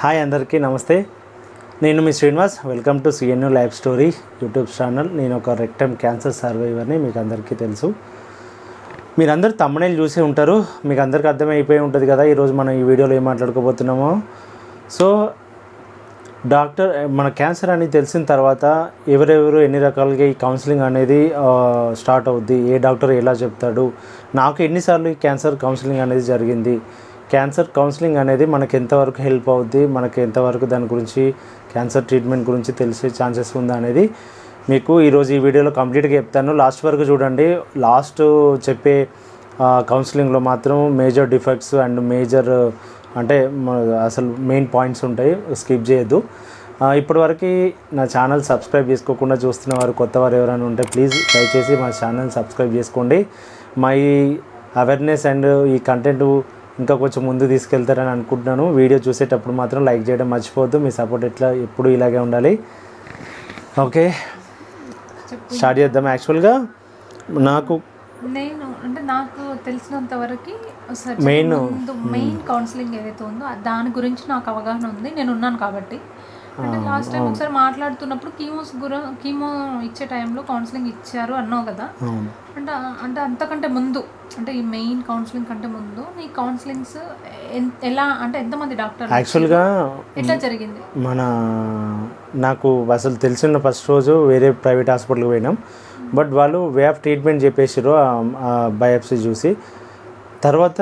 Hi అందరికీ నమస్తే. నేను మీ Srinivas. Welcome to CNU life story YouTube channel. నేను ఒక రెక్టమ్ క్యాన్సర్ సర్వైవర్ని మీకు అందరికీ తెలుసు. మీరందరూ తమ్మనేలు చూసే ఉంటారు. మీకు అందరికీ అర్థమైపోయి ఉంటుంది కదా ఈరోజు మనం ఈ వీడియోలో ఏం మాట్లాడుకోబోతున్నామో. సో డాక్టర్ మన క్యాన్సర్ అని తెలిసిన తర్వాత ఎవరెవరు ఎన్ని రకాలుగా ఈ కౌన్సిలింగ్ అనేది స్టార్ట్ అవుద్ది ఏ డాక్టర్ ఎలా చెప్తాడు నాకు ఎన్నిసార్లు ఈ క్యాన్సర్ కౌన్సిలింగ్ అనేది జరిగింది క్యాన్సర్ కౌన్సిలింగ్ అనేది మనకి ఎంతవరకు హెల్ప్ అవుద్ది మనకి ఎంతవరకు దాని గురించి క్యాన్సర్ ట్రీట్మెంట్ గురించి తెలిసే ఛాన్సెస్ ఉందా అనేది మీకు ఈరోజు ఈ వీడియోలో కంప్లీట్గా చెప్తాను. లాస్ట్ వరకు చూడండి. లాస్ట్ చెప్పే కౌన్సిలింగ్లో మాత్రం మేజర్ డిఫెక్ట్స్ అండ్ మేజర్ అంటే అసలు మెయిన్ పాయింట్స్ ఉంటాయి. స్కిప్ చేయొద్దు. ఇప్పటివరకు నా ఛానల్ సబ్స్క్రైబ్ చేసుకోకుండా చూస్తున్న వారు కొత్త వారు ఎవరైనా ఉంటే ప్లీజ్ దయచేసి మా ఛానల్ సబ్స్క్రైబ్ చేసుకోండి. మై అవేర్నెస్ అండ్ ఈ కంటెంట్ ఇంకా కొంచెం ముందు తీసుకెళ్తారని అనుకుంటున్నాను. వీడియో చూసేటప్పుడు మాత్రం లైక్ చేయడం మర్చిపోవద్దు. మీ సపోర్ట్ ఎట్లా ఎప్పుడు ఇలాగే ఉండాలి. ఓకే. స్టార్ట్ చేద్దాం యాక్చువల్గా. నాకు నేను అంటే నాకు తెలిసినంత వరకు ముందు మెయిన్ కౌన్సిలింగ్ ఏదైతే ఉందో దాని గురించి నాకు అవగాహన ఉంది. నేను ఉన్నాను కాబట్టి. లాస్ట్ టైం ఒకసారి మాట్లాడుతున్నప్పుడు కీమోస్ గుర కీమో ఇచ్చే టైంలో కౌన్సిలింగ్ ఇచ్చారు అన్నావు కదా. అంటే అంటే అంతకంటే ముందు అంటే ఈ మెయిన్ కౌన్సిలింగ్ కంటే ముందు నీ కౌన్సిలింగ్స్ ఎలా అంటే ఎంతమంది డాక్టర్ యాక్చువల్గా ఎట్లా జరిగింది? మన నాకు అసలు తెలిసిన ఫస్ట్ రోజు వేరే ప్రైవేట్ హాస్పిటల్కి పోయినాం. బట్ వాళ్ళు వే ఆఫ్ ట్రీట్మెంట్ చెప్పేసారు బయోప్సీ చూసి. తర్వాత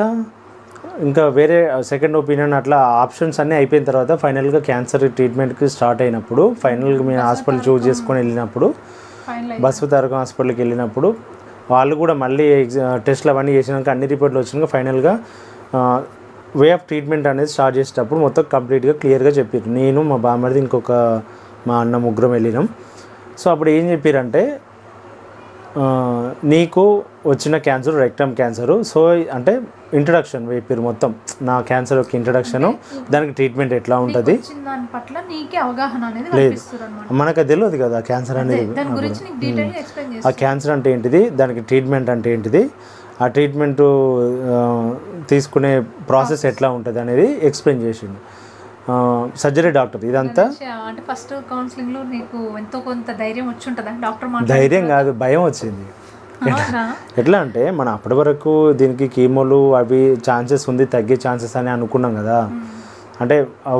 ఇంకా వేరే సెకండ్ ఒపీనియన్ అట్లా ఆప్షన్స్ అన్నీ అయిపోయిన తర్వాత ఫైనల్గా క్యాన్సర్ ట్రీట్మెంట్కి స్టార్ట్ అయినప్పుడు ఫైనల్గా మేము హాస్పిటల్ చూస్ చేసుకొని వెళ్ళినప్పుడు బస్సు తారకం హాస్పిటల్కి వెళ్ళినప్పుడు వాళ్ళు కూడా మళ్ళీ టెస్ట్లు అవన్నీ చేసినాక అన్ని రిపోర్ట్లు వచ్చినాక ఫైనల్గా వే ఆఫ్ ట్రీట్మెంట్ అనేది స్టార్ట్ చేసేటప్పుడు మొత్తం కంప్లీట్గా క్లియర్గా చెప్పారు నేను మా బామ్మడిది ఇంకొక మా అన్న ముగ్గురం వెళ్ళినాం. సో అప్పుడు ఏం చెప్పారంటే నీకు వచ్చిన క్యాన్సర్ రెక్టమ్ క్యాన్సరు సో అంటే ఇంట్రడక్షన్ చెప్పారు మొత్తం. నా క్యాన్సర్ యొక్క ఇంట్రడక్షను దానికి ట్రీట్మెంట్ ఎట్లా ఉంటుంది? వచ్చిన దాని పట్ల నీకే అవగాహన అనేది కల్పిస్తారు అనమాట మనకు తెలియదు కదా క్యాన్సర్ అనేది. ఆ క్యాన్సర్ అంటే ఏంటిది? దానికి ట్రీట్మెంట్ అంటే ఏంటిది? ఆ ట్రీట్మెంట్ తీసుకునే ప్రాసెస్ ఎట్లా ఉంటుంది అనేది ఎక్స్ప్లెయిన్ చేసిండు. సర్జరీ డాక్టర్ ఇదంతా? అంటే ఫస్ట్ కౌన్సిలింగ్లో నీకు ఎంతో కొంత ధైర్యం వచ్చి ఉంటుందా డాక్టర్ ధైర్యం కాదు భయం వచ్చింది? ఎట్లా అంటే మనం అప్పటి వరకు దీనికి కీమోలు అవి ఛాన్సెస్ ఉంది తగ్గే ఛాన్సెస్ అని అనుకున్నాం కదా. అంటే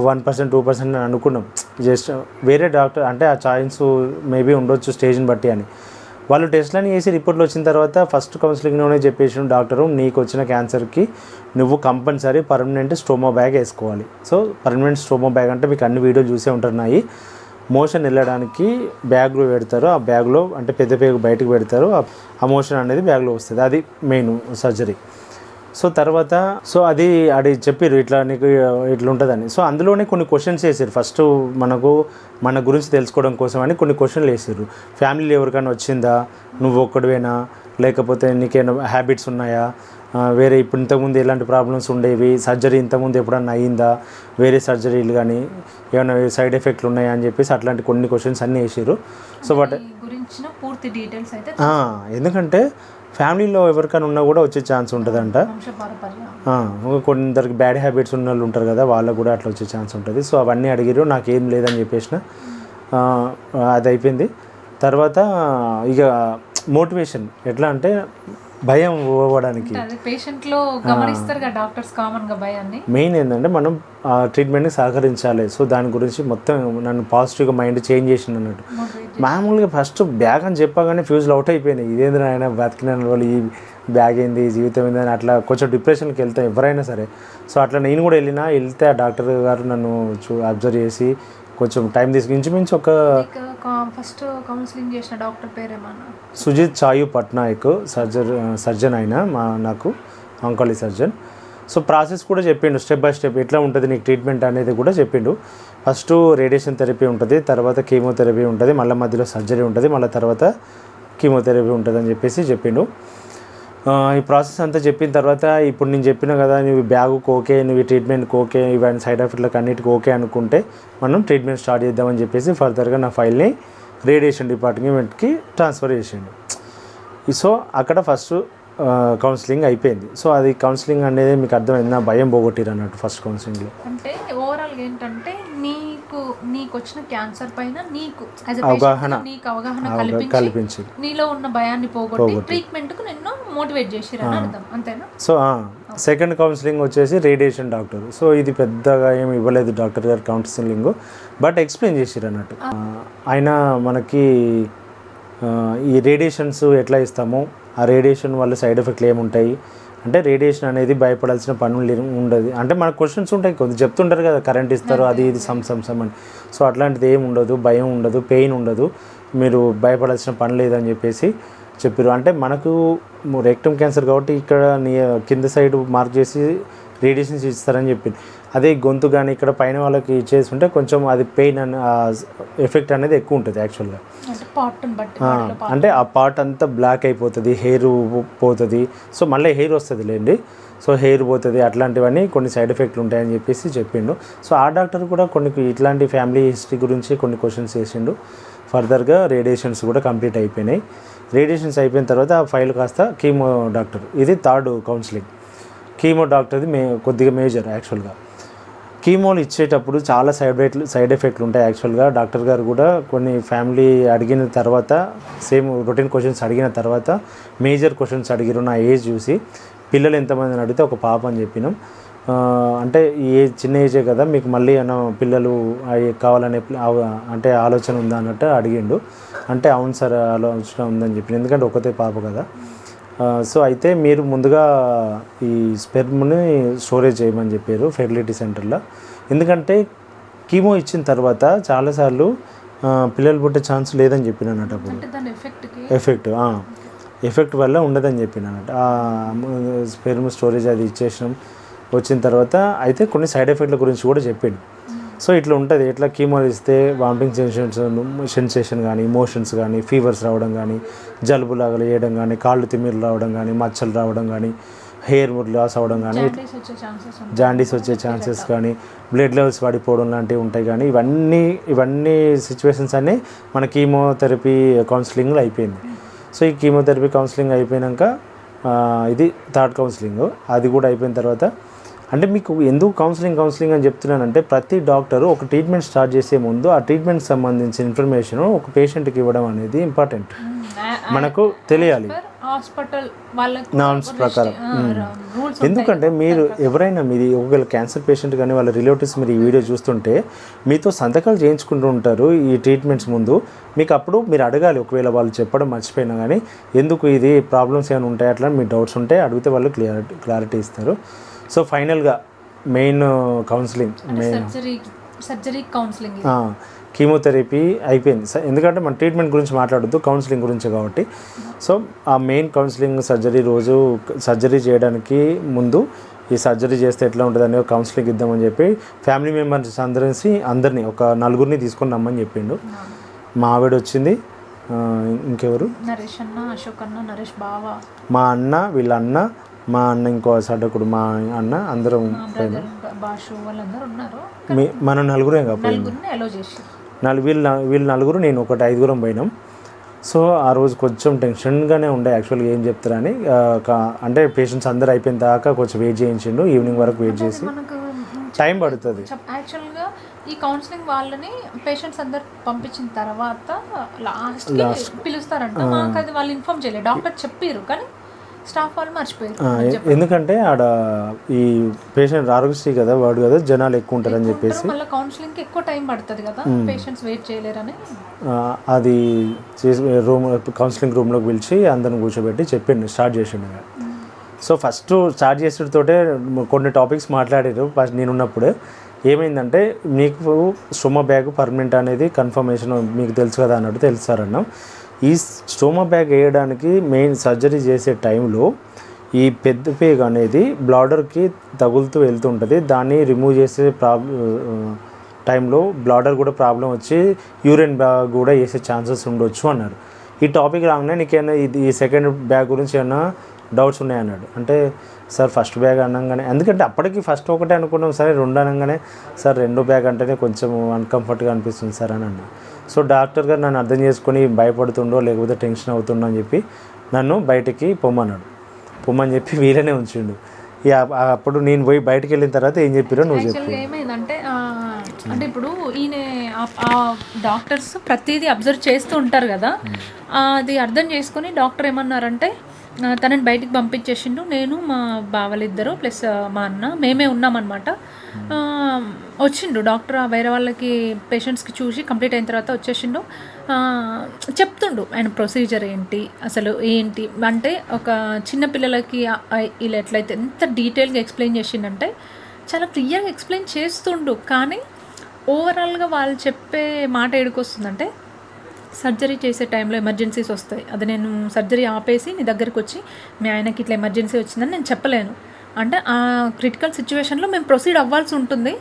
వన్ పర్సెంట్ టూ పర్సెంట్ అని అనుకున్నాం. జస్ట్ వేరే డాక్టర్ అంటే ఆ ఛాయిన్స్ మేబీ ఉండొచ్చు స్టేజ్ని బట్టి అని. వాళ్ళు టెస్ట్లని చేసి రిపోర్ట్లు వచ్చిన తర్వాత ఫస్ట్ కౌన్సిలింగ్లోనే చెప్పేసిన డాక్టరు నీకు వచ్చిన క్యాన్సర్కి నువ్వు కంపల్సరీ పర్మనెంట్ స్టోమో బ్యాగ్ వేసుకోవాలి. సో పర్మనెంట్ స్టోమో బ్యాగ్ అంటే మీకు అన్ని వీడియోలు చూసే ఉంటున్నాయి. మోషన్ వెళ్ళడానికి బ్యాగ్లో పెడతారు. ఆ బ్యాగ్లో అంటే పెద్ద పేగు బయటకు పెడతారు. ఆ- ఆ మోషన్ అనేది బ్యాగ్లో వస్తుంది. అది మెయిన్ సర్జరీ. సో తర్వాత సో అది అది చెప్పారు ఇట్లా నీకు ఇట్లా ఉంటుందని సో అందులోనే కొన్ని క్వశ్చన్స్ వేసారు ఫస్ట్ మనకు మన గురించి తెలుసుకోవడం కోసం అని కొన్ని క్వశ్చన్లు వేసారు ఫ్యామిలీలో ఎవరికైనా వచ్చిందా? నువ్వు ఒక్కడివేనా? లేకపోతే నీకేమైనా హ్యాబిట్స్ ఉన్నాయా? వేరే ఇప్పుడు ఇంతకుముందు ఎలాంటి ప్రాబ్లమ్స్ ఉండేవి? సర్జరీ ఇంతకుముందు ఎప్పుడన్నా అయ్యిందా? వేరే సర్జరీలు కానీ ఏమైనా సైడ్ ఎఫెక్ట్లు ఉన్నాయా అని చెప్పేసి అట్లాంటి కొన్ని క్వశ్చన్స్ అన్నీ వేసారు సో బట్ ఈ గురించిన పూర్తి డీటెయిల్స్ అయితే ఎందుకంటే ఫ్యామిలీలో ఎవరికైనా ఉన్నా కూడా వచ్చే ఛాన్స్ ఉంటుందంట. కొందరికి బ్యాడ్ హ్యాబిట్స్ ఉన్న వాళ్ళు ఉంటారు కదా వాళ్ళకు కూడా అట్లా వచ్చే ఛాన్స్ ఉంటుంది. సో అవన్నీ అడిగిరు నాకేం లేదని చెప్పేసిన. అది అయిపోయింది. తర్వాత ఇక మోటివేషన్ ఎట్లా అంటే భయం పోవడానికి. అదే పేషెంట్లో గమనిస్తారు కదా డాక్టర్స్ కామన్గా భయాన్ని? మెయిన్ ఏంటంటే మనం ఆ ట్రీట్మెంట్ని సహకరించాలి. సో దాని గురించి మొత్తం నన్ను పాజిటివ్గా మైండ్ చేంజ్ చేసింది అన్నట్టు మామూలుగా ఫస్ట్ బ్యాగ్ అని చెప్పగానే ఫ్యూజ్లు అవుట్ అయిపోయినాయి. ఇదేంద్ర ఆయన బతికిన వాళ్ళు ఈ బ్యాగ్ ఏంది జీవితం ఏంది అని అట్లా కొంచెం డిప్రెషన్కి వెళ్తాం ఎవరైనా సరే. సో అట్లా నేను కూడా వెళ్ళినా వెళ్తే ఆ డాక్టర్ గారు నన్ను చూ అబ్జర్వ్ చేసి కొంచెం టైం తీసుకు ఇంచుమించు ఒక ఫస్ట్ కౌన్సిలింగ్ చేసిన డాక్టర్ పేరేమన్నా? సుజిత్ చాయు పట్నాయక్ సర్జర్ సర్జన్ ఆయన మా నాకు ఆంకాలజీ సర్జన్. సో ప్రాసెస్ కూడా చెప్పిండు స్టెప్ బై స్టెప్ ఎట్లా ఉంటుంది నీకు ట్రీట్మెంట్ అనేది కూడా చెప్పిండు. ఫస్ట్ రేడియేషన్ థెరపీ ఉంటుంది తర్వాత కీమోథెరపీ ఉంటుంది మళ్ళీ మధ్యలో సర్జరీ ఉంటుంది మళ్ళీ తర్వాత కీమోథెరపీ ఉంటుంది అని చెప్పేసి చెప్పిండు. ఈ ప్రాసెస్ అంతా చెప్పిన తర్వాత ఇప్పుడు నేను చెప్పిన కదా నువ్వు బ్యాగుకి ఓకే నువ్వు ట్రీట్మెంట్కి ఓకే ఇవన్నీ సైడ్ ఎఫెక్ట్లకు అన్నిటికి ఓకే అనుకుంటే మనం ట్రీట్మెంట్ స్టార్ట్ చేద్దామని చెప్పేసి ఫర్దర్గా నా ఫైల్ని రేడియేషన్ డిపార్ట్మెంట్కి ట్రాన్స్ఫర్ చేసిండు. సో అక్కడ ఫస్ట్ కౌన్సిలింగ్ అయిపోయింది. సో అది కౌన్సిలింగ్ అనేది మీకు అర్థమైంది నా భయం పోగొట్టిరు అన్నట్టు ఫస్ట్ కౌన్సిలింగ్లో అంటే ఓవరాల్గా ఏంటంటే నీకు వచ్చిన క్యాన్సర్ పైన నీకు అవగాహన. నీకు అవగాహన అవగా- కల్పించి నీలో ఉన్న భయాన్ని పోగొట్టి ట్రీట్మెంట్కు నిన్ను మోటివేట్ చేసిరని అర్థం. అంతేనా? సో సెకండ్ కౌన్సిలింగ్ వచ్చేసి రేడియేషన్ డాక్టర్ సో ఇది పెద్దగా ఏమి ఇవ్వలేదు డాక్టర్ గారు కౌన్సిలింగ్ బట్ ఎక్స్ప్లెయిన్ చేసిరు అన్నట్టు ఆయన మనకి ఈ రేడియేషన్స్ ఎట్లా ఇస్తామో ఆ రేడియేషన్ వల్ల సైడ్ ఎఫెక్ట్లు ఏముంటాయి అంటే రేడియేషన్ అనేది భయపడాల్సిన పనులు ఉండదు. అంటే మన క్వశ్చన్స్ ఉంటాయి కొంత చెప్తుంటారు కదా కరెంట్ ఇస్తారు అది ఇది సమ్ సమ్ సమ్ అని. సో అట్లాంటిది ఏమి ఉండదు భయం ఉండదు పెయిన్ ఉండదు. మీరు భయపడాల్సిన పని లేదని చెప్పేసి చెప్పారు అంటే మనకు రెక్టమ్ క్యాన్సర్ కాబట్టి ఇక్కడ కింద సైడ్ మార్క్ చేసి రేడియేషన్స్ ఇస్తారని చెప్పింది అదే గొంతు కానీ ఇక్కడ పైన వాళ్ళకి చేస్తుంటే కొంచెం అది పెయిన్ అనే ఎఫెక్ట్ అనేది ఎక్కువ ఉంటుంది యాక్చువల్గా అంటే ఆ పార్ట్ అంతా బ్లాక్ అయిపోతుంది హెయిర్ పోతుంది. సో మళ్ళీ హెయిర్ వస్తుంది లేండి. సో హెయిర్ పోతుంది అట్లాంటివన్నీ కొన్ని సైడ్ ఎఫెక్ట్లు ఉంటాయని చెప్పేసి చెప్పిండు. సో ఆ డాక్టర్ కూడా కొన్ని ఇట్లాంటి ఫ్యామిలీ హిస్టరీ గురించి కొన్ని క్వశ్చన్స్ వేసిండు ఫర్దర్గా రేడియేషన్స్ కూడా కంప్లీట్ అయిపోయినాయి. రేడియేషన్స్ అయిపోయిన తర్వాత ఆ ఫైల్ కాస్త కీమో డాక్టర్ ఇది థర్డ్ కౌన్సిలింగ్ కీమో డాక్టర్ది మే కొద్దిగా మేజర్ యాక్చువల్గా కీమోలు ఇచ్చేటప్పుడు చాలా సైడ్ ఎఫెక్ట్లు సైడ్ ఎఫెక్ట్లు ఉంటాయి యాక్చువల్గా. డాక్టర్ గారు కూడా కొన్ని ఫ్యామిలీ అడిగిన తర్వాత సేమ్ రొటీన్ క్వశ్చన్స్ అడిగిన తర్వాత మేజర్ క్వశ్చన్స్ అడిగిరు నా ఏజ్ చూసి. పిల్లలు ఎంతమందిని అడిగితే ఒక పాప అని చెప్పినాం. అంటే ఈ ఏజ్ చిన్న ఏజే కదా మీకు మళ్ళీ ఏమైనా పిల్లలు అవి కావాలనే అంటే ఆలోచన ఉందా అన్నట్టు అడిగిండు. అంటే అవును సార్ ఆలోచన ఉందని చెప్పిన. ఎందుకంటే ఒకతే పాప కదా. సో అయితే మీరు ముందుగా ఈ స్పెర్మ్ని స్టోరేజ్ చేయమని చెప్పారు ఫెర్టిలిటీ సెంటర్లో. ఎందుకంటే కీమో ఇచ్చిన తర్వాత చాలాసార్లు పిల్లలు పుట్టే ఛాన్స్ లేదని చెప్పిన అన్నట్టు అప్పుడు ఎఫెక్ట్ ఎఫెక్ట్ వల్ల ఉండదని చెప్పిన అన్నట్టు స్పెర్మ్ స్టోరేజ్ అది ఇచ్చేసినాం. వచ్చిన తర్వాత అయితే కొన్ని సైడ్ ఎఫెక్ట్ల గురించి కూడా చెప్పిండు. సో ఇట్లా ఉంటుంది. ఎట్లా కీమో ఇస్తే వామిటింగ్ సెన్సేషన్ సెన్సేషన్ కానీ ఇమోషన్స్ కానీ ఫీవర్స్ రావడం కానీ జలుబు లాగా వేయడం కానీ కాళ్ళు తిమ్మిర్లు రావడం కానీ మచ్చలు రావడం కానీ హెయిర్ లాస్ అవ్వడం కానీ జాండీస్ వచ్చే ఛాన్సెస్ కానీ బ్లడ్ లెవెల్స్ పడిపోవడం లాంటివి ఉంటాయి కానీ ఇవన్నీ ఇవన్నీ సిచ్యువేషన్స్ అన్నీ మన కీమోథెరపీ కౌన్సిలింగ్లో అయిపోయింది. సో ఈ కీమోథెరపీ కౌన్సిలింగ్ అయిపోయాక ఇది థర్డ్ కౌన్సిలింగ్ అది కూడా అయిపోయిన తర్వాత అంటే మీకు ఎందుకు కౌన్సిలింగ్ కౌన్సిలింగ్ అని చెప్తున్నానంటే ప్రతి డాక్టరు ఒక ట్రీట్మెంట్ స్టార్ట్ చేసే ముందు ఆ ట్రీట్మెంట్ సంబంధించిన ఇన్ఫర్మేషన్ ఒక పేషెంట్కి ఇవ్వడం అనేది ఇంపార్టెంట్ మనకు తెలియాలి. హాస్పిటల్ వాళ్ళకి నామ్స్ ప్రకారం. రూల్స్ ఎందుకంటే మీరు ఎవరైనా మీది ఒకవేళ క్యాన్సర్ పేషెంట్ కానీ వాళ్ళ రిలేటివ్స్ మీరు ఈ వీడియో చూస్తుంటే మీతో సంతకాలు చేయించుకుంటూ ఉంటారు ఈ ట్రీట్మెంట్స్ ముందు. మీకు అప్పుడు మీరు అడగాలి ఒకవేళ వాళ్ళు చెప్పడం మర్చిపోయినా కానీ ఎందుకు ఇది ప్రాబ్లమ్స్ ఏమైనా ఉంటాయి అట్లా మీ డౌట్స్ ఉంటే అడిగితే వాళ్ళు క్లియారిటీ క్లారిటీ ఇస్తారు. సో ఫైనల్గా main counselling main surgery counselling chemotherapy అయిపోయింది. ఎందుకంటే మన ట్రీట్మెంట్ గురించి మాట్లాడొద్దు కౌన్సిలింగ్ గురించి కాబట్టి. సో ఆ మెయిన్ కౌన్సిలింగ్ సర్జరీ రోజు సర్జరీ చేయడానికి ముందు ఈ సర్జరీ చేస్తే ఎట్లా ఉంటుంది అనే కౌన్సిలింగ్ ఇద్దామని చెప్పి ఫ్యామిలీ మెంబర్స్ అందరిసి అందరినీ ఒక నలుగురిని తీసుకొని రమ్మని చెప్పిండు. మా ఆవిడ వచ్చింది ఇంకెవరు? నరేష్ అన్న అశోక్ అన్న నరేష్ బావ. మా అన్న వీళ్ళ అన్న మా అన్న ఇంకో సడకుడు మా అన్న అందరం మీ మన నలుగురే నలు వీళ్ళు వీళ్ళు నలుగురు నేను ఒకటి ఐదుగురం పోయినాం. సో ఆ రోజు కొంచెం టెన్షన్గానే ఉండే యాక్చువల్గా ఏం చెప్తారని అంటే పేషెంట్స్ అందరు అయిపోయిన దాకా కొంచెం వెయిట్ చేయించిండు ఈవినింగ్ వరకు వెయిట్ చేసి. టైం పడుతుంది. యాక్చువల్గా ఈ కౌన్సిలింగ్ వాళ్ళని పేషెంట్స్ అందరు పంపించిన తర్వాత లాస్ట్ పిలుస్తారంట. మాకు అది వాళ్ళు ఇన్ఫార్మ్ చేయలేదు. డాక్టర్ చెప్పారు కానీ స్టాఫ్ వాళ్ళు మర్చిపోయారు. ఎందుకంటే ఆడ ఈ పేషెంట్ ఆరోగ్యశ్రీ కదా వాడు కదా జనాలు ఎక్కువ ఉంటారని చెప్పేసి. మళ్ళీ కౌన్సిలింగ్కి ఎక్కువ టైం పడుతుంది కదా పేషెంట్స్ వెయిట్ చేయలేరని. అది చేసి రూమ్ కౌన్సిలింగ్ రూమ్లోకి పిలిచి అందరిని కూర్చోబెట్టి చెప్పిండు స్టార్ట్ చేసిండు. సో ఫస్ట్ స్టార్ట్ చేసేటతోటే కొన్ని టాపిక్స్ మాట్లాడారు. ఫస్ట్ నేనున్నప్పుడు ఏమైందంటే మీకు స్టోమా బ్యాగ్ పర్మనెంట్ అనేది కన్ఫర్మేషన్ మీకు తెలుసు కదా అన్నట్టు తెలుసారన్నాం ఈ స్టోమా బ్యాగ్ వేయడానికి మెయిన్ సర్జరీ చేసే టైంలో ఈ పెద్ద పేగ్ అనేది బ్లాడర్కి తగులుతూ వెళ్తుంటుంది దాన్ని రిమూవ్ చేసే ప్రాబ్లం టైంలో బ్లాడర్ కూడా ప్రాబ్లం వచ్చి యూరిన్ బ్యాగ్ కూడా వేసే ఛాన్సెస్ ఉండొచ్చు అన్నారు ఈ టాపిక్ రాగానే నీకేమైనా ఇది ఈ సెకండ్ బ్యాగ్ గురించి ఏమైనా డౌట్స్ ఉన్నాయన్నాడు అంటే సార్ ఫస్ట్ బ్యాగ్ అనగానే ఎందుకంటే అప్పటికి ఫస్ట్ ఒకటే అనుకున్నాం సరే రెండు అనగానే సార్ రెండో బ్యాగ్ అంటేనే కొంచెం అన్కంఫర్ట్గా అనిపిస్తుంది సార్ అని అన్నా. సో డాక్టర్ గారు నన్ను అర్థం చేసుకొని భయపడుతుండో లేకపోతే టెన్షన్ అవుతుండో అని చెప్పి నన్ను బయటికి పొమ్మన్నాడు. పొమ్మని చెప్పి వీళ్ళనే ఉంచిండు. అప్పుడు నేను పోయి బయటికి వెళ్ళిన తర్వాత ఏం చెప్పారో నువ్వు చెప్పు. ఏమైందంటే అంటే ఇప్పుడు ఈయన డాక్టర్స్ ప్రతిదీ అబ్జర్వ్ చేస్తూ ఉంటారు కదా అది అర్థం చేసుకొని డాక్టర్ ఏమన్నారంటే తనని బయటికి పంపించేసిండు. నేను మా బావలిద్దరు ప్లస్ మా అన్న మేమే ఉన్నామన్నమాట. వచ్చిండు. డాక్టర్ ఆ వేరే వాళ్ళకి పేషెంట్స్కి చూసి కంప్లీట్ అయిన తర్వాత వచ్చేసిండు. చెప్తుండు ఆయన ప్రొసీజర్ ఏంటి? అసలు ఏంటి? అంటే ఒక చిన్న పిల్లలకి ఇలా ఎట్లయితే ఎంత డీటెయిల్గా ఎక్స్ప్లెయిన్ చేసిండంటే చాలా క్లియర్గా ఎక్స్ప్లెయిన్ చేస్తుండు. కానీ ఓవరాల్గా వాళ్ళు చెప్పే మాట ఏడుకొస్తుందంటే సర్జరీ చేసే టైంలో ఎమర్జెన్సీస్ వస్తాయి. అది నేను సర్జరీ ఆపేసి నీ దగ్గరికి వచ్చి మీ ఆయనకి ఇట్లా ఎమర్జెన్సీ వచ్చిందని నేను చెప్పలేను. అంటే ఆ క్రిటికల్ సిచ్యువేషన్లో మేము ప్రొసీడ్ అవ్వాల్సి ఉంటుంది.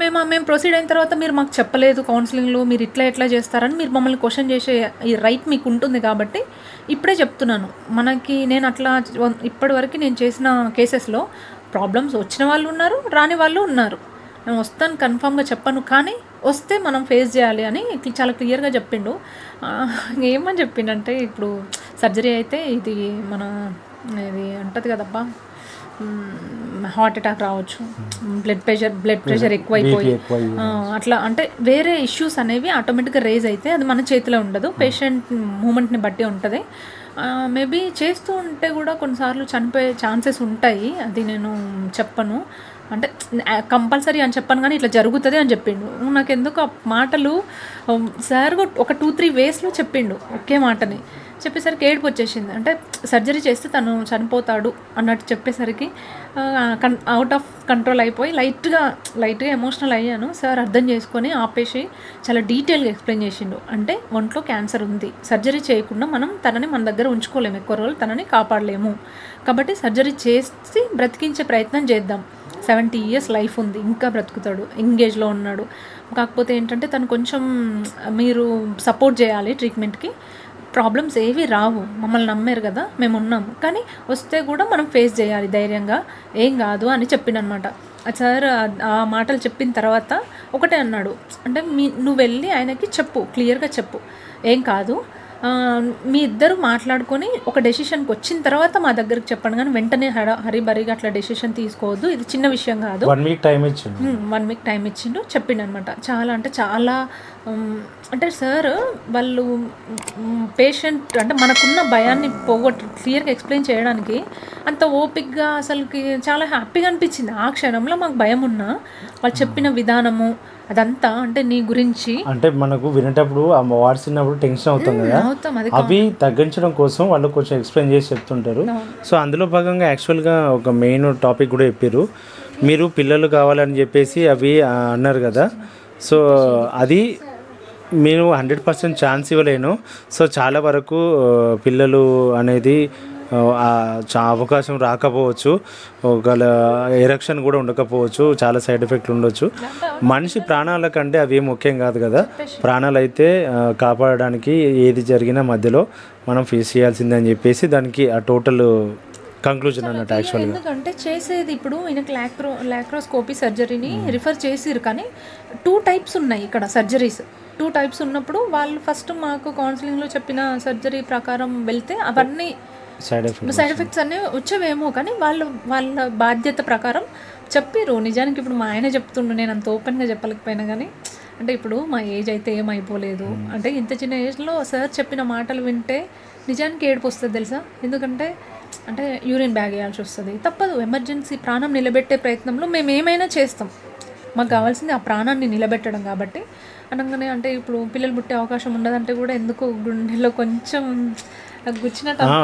మేము మేము ప్రొసీడ్ అయిన తర్వాత మీరు మాకు చెప్పలేదు కౌన్సిలింగ్లో మీరు ఇట్లా ఎట్లా చేస్తారని మీరు మమ్మల్ని క్వశ్చన్ చేసే ఈ రైట్ మీకు ఉంటుంది కాబట్టి ఇప్పుడే చెప్తున్నాను. మనకి నేను అట్లా ఇప్పటివరకు నేను చేసిన కేసెస్లో ప్రాబ్లమ్స్ వచ్చిన వాళ్ళు ఉన్నారు రాని వాళ్ళు ఉన్నారు. నేను వస్తాను కన్ఫామ్గా చెప్పను కానీ వస్తే మనం ఫేస్ చేయాలి అని చాలా క్లియర్గా చెప్పిండు. ఏమని చెప్పిండంటే ఇప్పుడు సర్జరీ అయితే ఇది మన ఇది అంటది కదబ్బా. హార్ట్ అటాక్ రావచ్చు. బ్లడ్ ప్రెషర్ బ్లడ్ ప్రెషర్ ఎక్కువైపోయి. అట్లా అంటే వేరే ఇష్యూస్ అనేవి ఆటోమేటిక్గా రేజ్ అయితే అది మన చేతిలో ఉండదు. పేషెంట్ మూమెంట్ని బట్టి ఉంటుంది. మేబీ చేస్తూ ఉంటే కూడా కొన్నిసార్లు చనిపోయే ఛాన్సెస్ ఉంటాయి. అది నేను చెప్పను. అంటే కంపల్సరీ అని చెప్పను కానీ ఇట్లా జరుగుతుంది అని చెప్పిండు. నాకు ఎందుకు ఆ మాటలు? సార్ ఒక టూ త్రీ వేస్లో చెప్పిండు ఒకే మాటని. చెప్పేసరికి ఏడుపు వచ్చేసింది అంటే సర్జరీ చేస్తే తను చనిపోతాడు అన్నట్టు చెప్పేసరికి కన్ అవుట్ ఆఫ్ కంట్రోల్ అయిపోయి లైట్గా లైట్గా ఎమోషనల్ అయ్యాను. సార్ అర్థం చేసుకొని ఆపేసి చాలా డీటెయిల్గా ఎక్స్ప్లెయిన్ చేసిండు. అంటే ఒంట్లో క్యాన్సర్ ఉంది. సర్జరీ చేయకుండా మనం తనని మన దగ్గర ఉంచుకోలేము. ఎక్కువ రోజులు తనని కాపాడలేము. కాబట్టి సర్జరీ చేసి బ్రతికించే ప్రయత్నం చేద్దాం. సెవెంటీ ఇయర్స్ లైఫ్ ఉంది ఇంకా బ్రతుకుతాడు ఎంగేజ్లో ఉన్నాడు. కాకపోతే ఏంటంటే తను కొంచెం మీరు సపోర్ట్ చేయాలి ట్రీట్మెంట్కి. ప్రాబ్లమ్స్ ఏవి రావు మమ్మల్ని నమ్మారు కదా మేము ఉన్నాం కానీ వస్తే కూడా మనం ఫేస్ చేయాలి ధైర్యంగా ఏం కాదు అని చెప్పిండనమాట. సార్ ఆ- మాటలు చెప్పిన తర్వాత ఒకటే అన్నాడు. అంటే మీ నువ్వు వెళ్ళి ఆయనకి చెప్పు క్లియర్గా చెప్పు. ఏం కాదు మీ ఇద్దరు మాట్లాడుకొని ఒక డెసిషన్కి వచ్చిన తర్వాత మా దగ్గరికి చెప్పండి. కానీ వెంటనే హర హరిబరిగా అట్లా డెసిషన్ తీసుకోవద్దు. ఇది చిన్న విషయం కాదు. వన్ వీక్ టైం ఇచ్చిండు. వన్ వీక్ టైం ఇచ్చిండు. చెప్పిండు అనమాట చాలా అంటే చాలా అంటే సార్ వాళ్ళు పేషెంట్ అంటే మనకున్న భయాన్ని పోగొట్టు క్లియర్గా ఎక్స్ప్లెయిన్ చేయడానికి అంత ఓపిక్గా అసలుకి చాలా హ్యాపీగా అనిపించింది. ఆ క్షణంలో మాకు భయం ఉన్నా వాళ్ళు చెప్పిన విధానము అదంతా అంటే నీ గురించి. అంటే మనకు వినేటప్పుడు ఆ వర్డ్స్ విన్నప్పుడు టెన్షన్ అవుతుంది కదా? అవి తగ్గించడం కోసం వాళ్ళు కొంచెం ఎక్స్ప్లెయిన్ చేసి చెప్తుంటారు. సో అందులో భాగంగా యాక్చువల్గా ఒక మెయిన్ టాపిక్ కూడా చెప్పారు మీరు పిల్లలు కావాలని చెప్పేసి అవి అన్నారు కదా. సో అది నేను హండ్రెడ్ పర్సెంట్ ఛాన్స్ ఇవ్వలేను. సో చాలా వరకు పిల్లలు అనేది అవకాశం రాకపోవచ్చు. ఒకవేళ ఎరక్షన్ కూడా ఉండకపోవచ్చు. చాలా సైడ్ ఎఫెక్ట్లు ఉండొచ్చు. మనిషి ప్రాణాల కంటే అవి ముఖ్యం కాదు కదా. ప్రాణాలు అయితే కాపాడడానికి ఏది జరిగినా మధ్యలో మనం ఫేస్ చేయాల్సిందే అని చెప్పేసి దానికి ఆ టోటల్ కంక్లూజన్ అన్నట్టు యాక్చువల్గా ఎందుకంటే చేసేది ఇప్పుడు ఈయనకి లాక్రో లాక్రోస్కోపీ సర్జరీని రిఫర్ చేసిరు కానీ టూ టైప్స్ ఉన్నాయి ఇక్కడ సర్జరీస్ టూ టైప్స్ ఉన్నప్పుడు వాళ్ళు ఫస్ట్ మాకు కౌన్సిలింగ్లో చెప్పిన సర్జరీ ప్రకారం వెళ్తే అవన్నీ సైడ్ ఎఫెక్ట్ సైడ్ ఎఫెక్ట్స్ అన్నీ వచ్చేవేమో కానీ వాళ్ళు వాళ్ళ బాధ్యత ప్రకారం చెప్పిరు నిజానికి ఇప్పుడు మా ఆయన చెప్తుండు నేను అంత ఓపెన్గా చెప్పలేకపోయినా కానీ. అంటే ఇప్పుడు మా ఏజ్ అయితే ఏమైపోలేదు. అంటే ఇంత చిన్న ఏజ్లో సార్ చెప్పిన మాటలు వింటే నిజానికి ఏడుపు వస్తుంది తెలుసా? ఎందుకంటే అంటే యూరిన్ బ్యాగ్ వేయాల్సి వస్తుంది. తప్పదు. ఎమర్జెన్సీ ప్రాణం నిలబెట్టే ప్రయత్నంలో మేము ఏమైనా చేస్తాం. మాకు కావాల్సింది ఆ ప్రాణాన్ని నిలబెట్టడం కాబట్టి. అనగానే అంటే ఇప్పుడు పిల్లలు పుట్టే అవకాశం ఉండదంటే కూడా ఎందుకు గుండెలో కొంచెం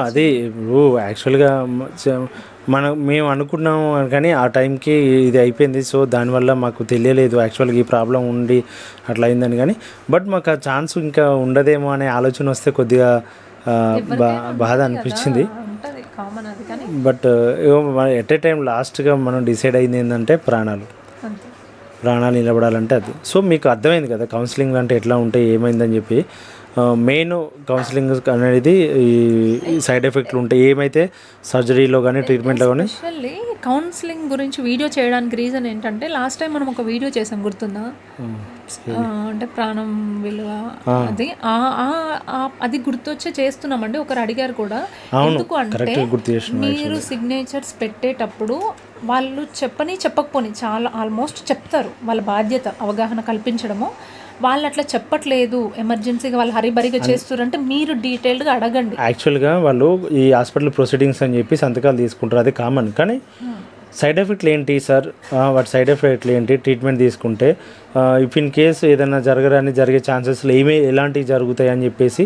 అది ఇప్పుడు యాక్చువల్గా మనం మేము అనుకున్నాము కానీ ఆ టైంకి ఇది అయిపోయింది. సో దానివల్ల మాకు తెలియలేదు యాక్చువల్గా ఈ ప్రాబ్లం ఉండి అట్లా అయిందని కానీ. బట్ మాకు ఆ ఛాన్స్ ఇంకా ఉండదేమో అనే ఆలోచన వస్తే కొద్దిగా బాధ అనిపించింది. బట్ ఎట్ ఏ టైం లాస్ట్గా మనం డిసైడ్ అయింది ఏంటంటే ప్రాణాలు. ప్రాణాలు నిలబడాలంటే అది. సో మీకు అర్థమైంది కదా కౌన్సిలింగ్ అంటే ఎట్లా ఉంటాయి ఏమైందని చెప్పి. మెయిన్ కౌన్సిలింగ్ అనేది ఈ సైడ్ ఎఫెక్ట్లు ఉంటాయి. ఏమైతే సర్జరీలో కానీ ట్రీట్మెంట్లో కానీ ఎస్పెషల్లీ కౌన్సిలింగ్ గురించి వీడియో చేయడానికి రీజన్ ఏంటంటే లాస్ట్ టైం మనం ఒక వీడియో చేసాం గుర్తుందా? అంటే ప్రాణం విలువ అది. అది గుర్తొచ్చే చేస్తున్నామండి. ఒకరు అడిగారు కూడా. ఎందుకు అంటే మీరు సిగ్నేచర్స్ పెట్టేటప్పుడు వాళ్ళు చెప్పని చెప్పకపోని చాలా ఆల్మోస్ట్ చెప్తారు. వాళ్ళ బాధ్యత అవగాహన కల్పించడము. వాళ్ళు అట్లా చెప్పట్లేదు ఎమర్జెన్సీగా వాళ్ళు హరిబరిగా చేస్తున్నారు అంటే మీరు డీటెయిల్డ్గా అడగండి. యాక్చువల్గా వాళ్ళు ఈ హాస్పిటల్ ప్రొసీడింగ్స్ అని చెప్పి సంతకాలు తీసుకుంటారు అది కామన్. కానీ సైడ్ ఎఫెక్ట్లు ఏంటి సార్? వాటి సైడ్ ఎఫెక్ట్లు ఏంటి? ట్రీట్మెంట్ తీసుకుంటే ఇఫ్ ఇన్ కేస్ ఏదైనా జరగడానికి జరిగే ఛాన్సెస్లో ఏమి ఎలాంటివి జరుగుతాయి అని చెప్పేసి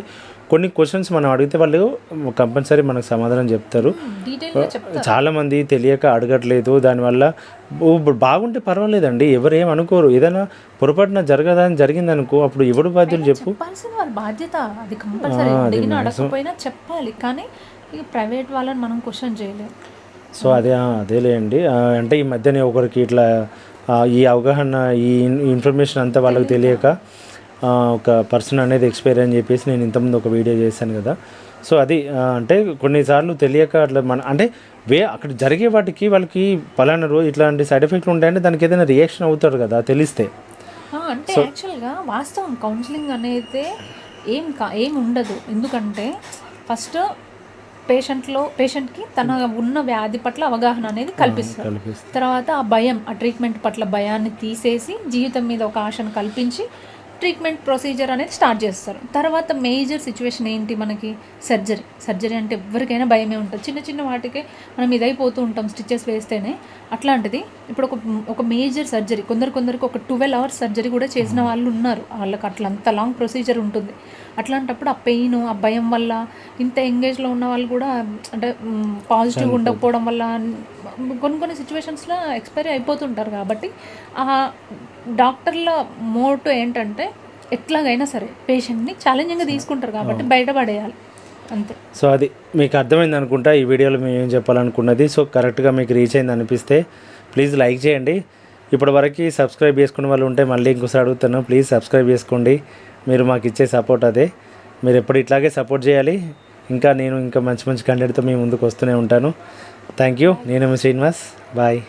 కొన్ని క్వశ్చన్స్ మనం అడిగితే వాళ్ళు కంపల్సరీ మనకు సమాధానం చెప్తారు. డీటెయిల్గా చెప్ చాలా మంది తెలియక అడగట్లేదు. దానివల్ల బాగుంటే పర్వాలేదండి. ఎవరు ఏం అనుకోరు. ఏదైనా పొరపాటున జరగదని జరిగిందనుకో అప్పుడు ఎవడు బాధ్యులు చెప్పు? బాధ్యత. అది కంపల్సరీ. చెప్పాలి. కానీ ప్రైవేట్ వాళ్ళని మనం క్వశ్చన్ చేయలేము సో అదే అదేలేండి. అంటే ఈ మధ్యనే ఒకరికి ఇట్లా ఈ అవగాహన ఈ ఇన్- ఇన్ఫర్మేషన్ అంతా వాళ్ళకి తెలియక ఒక పర్సన్ అనేది ఎక్స్పైర్ అని చెప్పేసి నేను ఇంతకుముందు ఒక వీడియో చేశాను కదా. సో అది అంటే కొన్నిసార్లు తెలియక అట్లా మన అంటే వే అక్కడ జరిగే వాటికి వాళ్ళకి పలానా రోజు ఇట్లాంటి సైడ్ ఎఫెక్ట్లు ఉంటాయంటే దానికి ఏదైనా రియాక్షన్ అవుతారు కదా తెలిస్తే. అంటే యాక్చువల్గా వాస్తవం కౌన్సిలింగ్ అనేది ఏం కా ఏం ఉండదు. ఎందుకంటే ఫస్ట్ పేషెంట్లో పేషెంట్కి తన ఉన్న వ్యాధి పట్ల అవగాహన అనేది కల్పిస్తారు. తర్వాత ఆ భయం ఆ ట్రీట్మెంట్ పట్ల భయాన్ని తీసేసి జీవితం మీద ఒక ఆశను కల్పించి ట్రీట్మెంట్ ప్రొసీజర్ అనేది స్టార్ట్ చేస్తారు. తర్వాత మేజర్ సిచ్యువేషన్ ఏంటి మనకి? సర్జరీ. సర్జరీ అంటే ఎవరికైనా భయమే ఉంటుంది. చిన్న చిన్న వాటికే మనం ఇదైపోతూ ఉంటాం స్టిచెస్ వేస్తేనే. అట్లాంటిది ఇప్పుడు ఒక ఒక మేజర్ సర్జరీ కొందరు కొందరికి ఒక ట్వెల్వ్ అవర్స్ సర్జరీ కూడా చేసిన వాళ్ళు ఉన్నారు. వాళ్ళకి అట్లా అంత లాంగ్ ప్రొసీజర్ ఉంటుంది. అట్లాంటప్పుడు ఆ పెయిన్ ఆ భయం వల్ల ఇంత ఎంగేజ్లో ఉన్న వాళ్ళు కూడా అంటే పాజిటివ్ ఉండకపోవడం వల్ల కొన్ని కొన్ని సిచ్యువేషన్స్లో ఎక్స్పైరీ అయిపోతుంటారు కాబట్టి ఆ డాక్టర్ల మోటు ఏంటంటే ఎట్లాగైనా సరే పేషెంట్ని ఛాలెంజింగ్గా తీసుకుంటారు కాబట్టి బయటపడేయాలి. అంతే. సో అది మీకు అర్థమైంది అనుకుంటా ఈ వీడియోలో మేము ఏం చెప్పాలనుకున్నది. సో కరెక్ట్గా మీకు రీచ్ అయింది అనిపిస్తే ప్లీజ్ లైక్ చేయండి. ఇప్పటివరకు సబ్స్క్రైబ్ చేసుకున్న వాళ్ళు ఉంటే మళ్ళీ ఇంకోసారి అడుగుతాను ప్లీజ్ సబ్స్క్రైబ్ చేసుకోండి. మీరు మాకు ఇచ్చే సపోర్ట్ అదే. మీరు ఎప్పుడు ఇట్లాగే సపోర్ట్ చేయాలి. ఇంకా నేను ఇంకా మంచి మంచి కంటెంట్తో మీ ముందుకు వస్తూనే ఉంటాను. థ్యాంక్ యూ నేను శ్రీనివాస్. బాయ్